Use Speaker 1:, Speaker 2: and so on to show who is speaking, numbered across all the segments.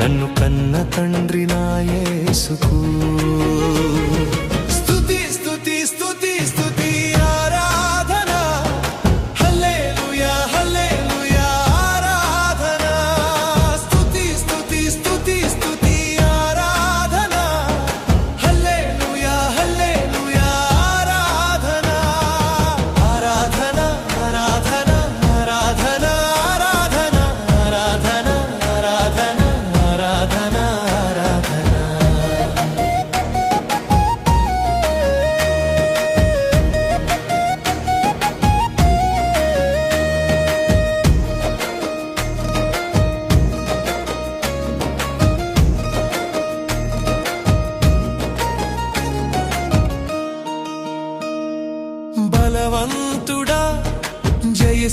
Speaker 1: నన్ను కన్న తండ్రి నా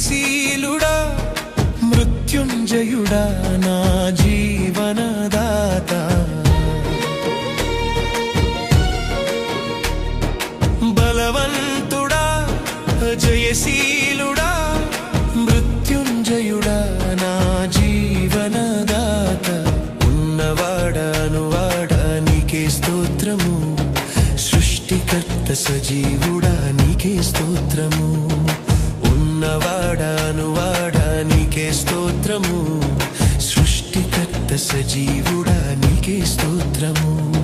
Speaker 1: జయశీలుడా మృత్యుంజయుడా నా జీవనదాత. బలవంతుడా జయశీలుడా మృత్యుంజయుడా నా జీవనదాత. ఉన్నవాడాను వాడా నీకే స్తోత్రము. సృష్టికర్త సజీవుడా నీకే స్తోత్రము. సజీవుడా నీకే స్తోత్రము.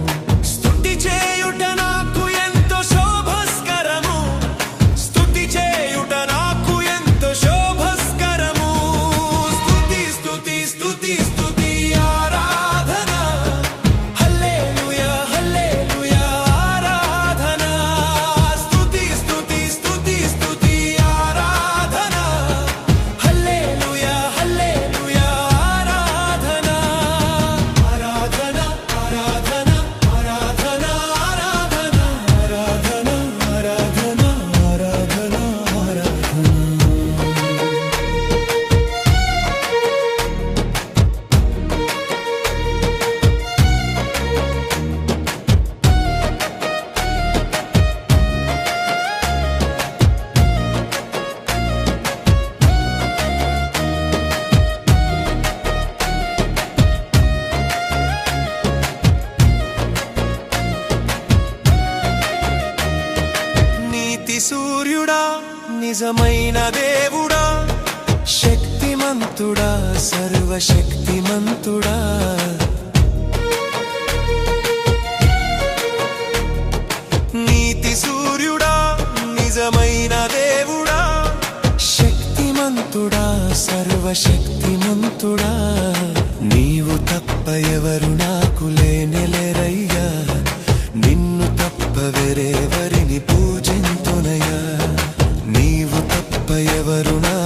Speaker 1: నిజమైన దేవుడా? శక్తిమంతుడా సర్వశక్తిమంతుడా? నీతి సూర్యుడా నిజమైన దేవుడా? శక్తిమంతుడా సర్వశక్తిమంతుడా? నీవు తప్ప ఎవరు ఎవరు నా